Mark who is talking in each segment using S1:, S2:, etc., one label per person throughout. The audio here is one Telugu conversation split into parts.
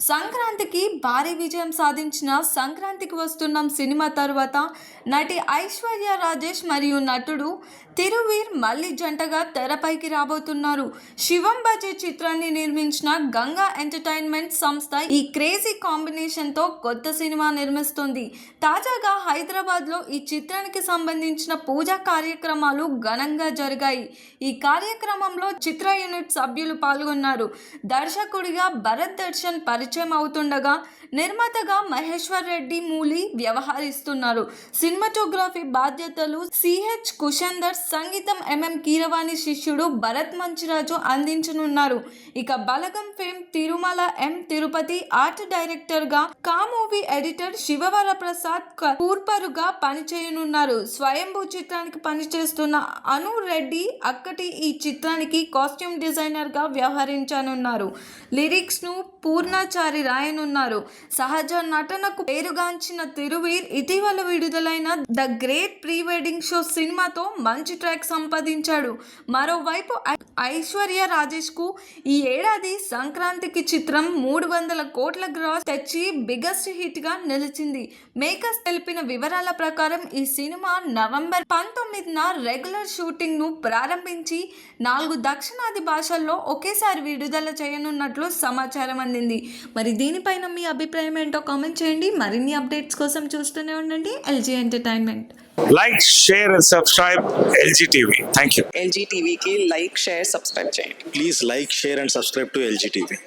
S1: ಸಂಕ್ರಾಂತಿ సంక్రాంతికి భారీ విజయం సాధించిన సంక్రాంతికి వస్తున్నాం సినిమా తర్వాత నటి ఐశ్వర్య రాజేష్ మరియు నటుడు తిరువీర్ మళ్ళీ జంటగా తెరపైకి రాబోతున్నారు. శివం బజే చిత్రాన్ని నిర్మించిన గంగా ఎంటర్టైన్మెంట్ సంస్థ ఈ క్రేజీ కాంబినేషన్తో కొత్త సినిమా నిర్మిస్తుంది. తాజాగా హైదరాబాద్లో ఈ చిత్రానికి సంబంధించిన పూజా కార్యక్రమాలు ఘనంగా జరిగాయి. ఈ కార్యక్రమంలో చిత్ర యూనిట్ సభ్యులు పాల్గొన్నారు. దర్శకుడిగా భరత్ దర్శన్ పరిచయం అవుతుండగా నిర్మాతగా మహేశ్వర్ రెడ్డి మూలి వ్యవహరిస్తున్నారు. సినిమాటోగ్రఫీ బాధ్యతలు సిహెచ్ కుషందర్ సంగీతం ఎంఎం కీరవాణి శిష్యుడు భరత్ మంచిరాజు అందించనున్నారు. ఇక Balagam fame Tirumala M Tirupati art డైరెక్టర్గా కా మూవీ ఎడిటర్ శివవర ప్రసాద్ కూర్పరుగా పనిచేయనున్నారు. స్వయంభూ చిత్రానికి పనిచేస్తున్న అను రెడ్డి అక్కటి ఈ చిత్రానికి కాస్ట్యూమ్ డిజైనర్గా వ్యవహరించనున్నారు. లిరిక్స్ను పూర్ణాచారి రాయనున్నారు సహజ నటనకు పేరుగాంచిన తిరువీర్ ఇటీవల విడుదలైన the great pre wedding show సినిమాతో మంచి ట్రాక్ సంపాదించాడు. మరోవైపు ఐశ్వర్య రాజేష్కు ఈ ఏడాది సంక్రాంతికి చిత్రం మూడు వందల కోట్ల గ్రాస్ తెచ్చి బిగ్గెస్ట్ హిట్గా నిలిచింది. మేకర్స్ తెలిపిన వివరాల ప్రకారం ఈ సినిమా నవంబర్ పంతొమ్మిదిన రెగ్యులర్ షూటింగ్ను ప్రారంభించి నాలుగు దక్షిణాది భాషల్లో ఒకేసారి విడుదల చేయనున్నట్లు సమాచారం అందింది. మరి దీనిపై పైన మీ అభిప్రాయం ఏంటో కామెంట్ చేయండి. మరిన్ని అప్డేట్స్ కోసం చూస్తూనే ఉండండి. LG entertainment
S2: like share and subscribe LG TV thank you
S3: LG టీవీకి లైక్ షేర్ సబ్స్క్రైబ్ చేయండి.
S4: Please like share and subscribe to LG
S5: TV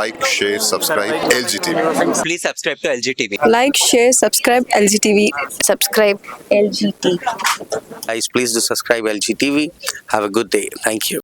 S5: like share subscribe
S6: LG TV please subscribe to LG TV
S3: like share subscribe LG TV
S7: subscribe LG
S6: TV guys please subscribe LG TV have a good day thank you